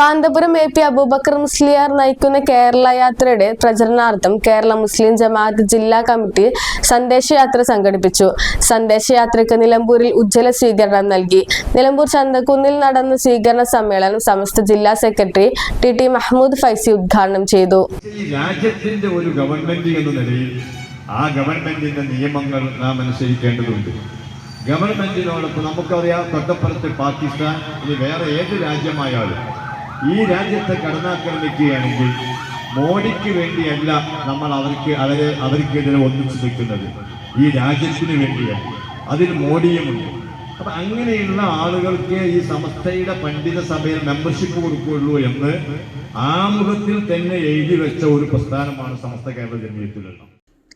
Kanthapuram A P Abubakar Musliyar നയിക്കുന്ന കേരള യാത്രയുടെ പ്രചരണാർത്ഥം കേരള മുസ്ലിം ജമാഅത്ത് ജില്ലാ കമ്മിറ്റി സന്ദേശയാത്ര സംഘടിപ്പിച്ചു. സന്ദേശയാത്രയ്ക്ക് നിലമ്പൂരിൽ ഉജ്ജ്വല സ്വീകരണം നൽകി. നിലമ്പൂർ ചന്തക്കുന്നിൽ നടന്ന സ്വീകരണ സമ്മേളനം സമസ്ത ജില്ലാ secretary T T Mahmood Faizy ഉദ്ഘാടനം ചെയ്തു. രാജ്യത്തിന്റെ ഒരു ഗവൺമെന്റ് എന്ന നിലയിൽ ആ ഗവൺമെന്റിന്റെ നിയമങ്ങൾ നാം അനുസരിക്കേണ്ടതുണ്ട്. ഗവൺമെന്റിനോടൊപ്പം നമുക്കറിയാം തൊട്ടപ്പുറത്ത് പാകിസ്ഥാൻ ഇനി വേറെ ഏത് രാജ്യമായാലും ഈ രാജ്യത്തെ കടന്നാക്രമിക്കുകയാണെങ്കിൽ മോഡിക്ക് വേണ്ടിയല്ല നമ്മൾ അവർക്ക് അവരെ അവർക്കെതിരെ ഒന്നിച്ചു നിൽക്കുന്നത് ഈ രാജ്യത്തിന് വേണ്ടിയാണ്. അതിൽ മോഡിയുമുണ്ട് അപ്പൊ അങ്ങനെയുള്ള ആളുകൾക്ക് ഈ സമസ്തയുടെ പണ്ഡിത സഭയിൽ മെമ്പർഷിപ്പ് കൊടുക്കുകയുള്ളൂ എന്ന് ആമുഖത്തിൽ തന്നെ എഴുതി വെച്ച ഒരു പ്രസ്ഥാനമാണ് സമസ്ത കേരള ജമീയത്തിലുള്ള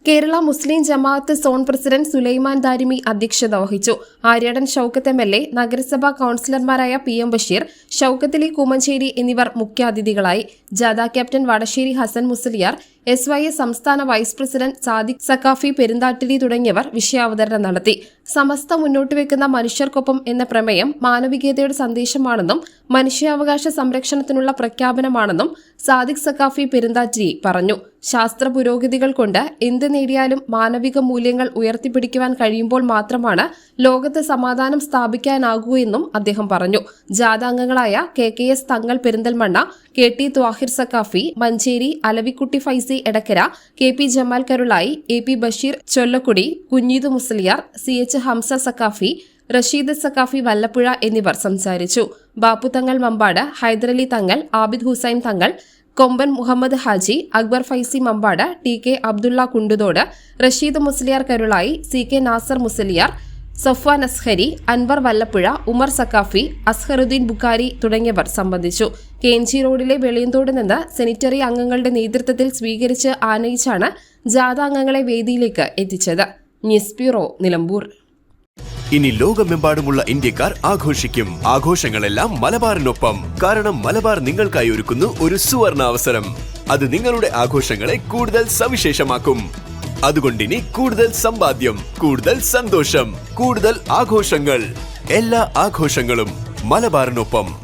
കേരള മുസ്ലിം ജമാഅത്ത് സോൺ പ്രസിഡന്റ് സുലൈമാൻ ദാരിമി അധ്യക്ഷത വഹിച്ചു. Aryadan Shoukath M L A നഗരസഭാ കൌൺസിലർമാരായ പി എം ബഷീർ ഷൌക്കത്തലി കൂമഞ്ചേരി എന്നിവർ മുഖ്യാതിഥികളായി. ജാഥ captain Vadassery Hasan Musliyar S Y S സംസ്ഥാന വൈസ് പ്രസിഡന്റ് സാദിഖ് സക്കാഫി പെരുന്താട്ടിരി തുടങ്ങിയവർ വിഷയാവതരണം നടത്തി. സമസ്ത മുന്നോട്ട് വെക്കുന്ന മനുഷ്യർക്കൊപ്പം എന്ന പ്രമേയം മാനവികതയുടെ സന്ദേശമാണെന്നും മനുഷ്യാവകാശ സംരക്ഷണത്തിനുള്ള പ്രഖ്യാപനമാണെന്നും സാദിഖ് സക്കാഫി പെരുന്താറ്റിരി പറഞ്ഞു. ശാസ്ത്ര പുരോഗതികൾ കൊണ്ട് എന്ത് നേടിയാലും മാനവിക മൂല്യങ്ങൾ ഉയർത്തിപ്പിടിക്കുവാൻ കഴിയുമ്പോൾ മാത്രമാണ് ലോകത്ത് സമാധാനം സ്ഥാപിക്കാനാകൂ എന്നും അദ്ദേഹം പറഞ്ഞു. ജാഥാംഗങ്ങളായ K K S Thangal Perinthalmanna K T Thahir Saqafi Manjeri Alavikutty Faizy Edakkara K P Jamal Karulai A P Basheer Chollakkudi Kunheeth Musliyar C H Hamza Saqafi Rasheed Saqafi Vallappuzha എന്നിവർ സംസാരിച്ചു. ബാപ്പു തങ്ങൾ മമ്പാട് ഹൈദരലി തങ്ങൾ Abid Hussain Thangal Komban Muhammad Haji Akbar Faizy Mampad T K Abdulla Kunduthode Rasheed Musliyar Karulai C K Nasar Musliyar Safwan Azhari Anwar Vallappuzha Umar Saqafi Azharuddin Bukhari തുടങ്ങിയവർ സംബന്ധിച്ചു. കേഞ്ചി റോഡിലെ വെളിയന്തോട് നിന്ന് സെനിറ്ററി അംഗങ്ങളുടെ നേതൃത്വത്തിൽ സ്വീകരിച്ച് ആനയിച്ചാണ് ജാഥ അംഗങ്ങളെ വേദിയിലേക്ക് എത്തിച്ചത്. News bureau Nilambur. ഇനി ലോകമെമ്പാടുമുള്ള ഇന്ത്യക്കാർ ആഘോഷിക്കും. ആഘോഷങ്ങളെല്ലാം മലബാറിനൊപ്പം. കാരണം മലബാർ നിങ്ങൾക്കായി ഒരുക്കുന്നു ഒരു സുവർണ അവസരം അത് നിങ്ങളുടെ ആഘോഷങ്ങളെ കൂടുതൽ സവിശേഷമാക്കും. അതുകൊണ്ടിനി കൂടുതൽ സമ്പാദ്യം കൂടുതൽ സന്തോഷം കൂടുതൽ ആഘോഷങ്ങൾ. എല്ലാ ആഘോഷങ്ങളും മലബാറിനൊപ്പം.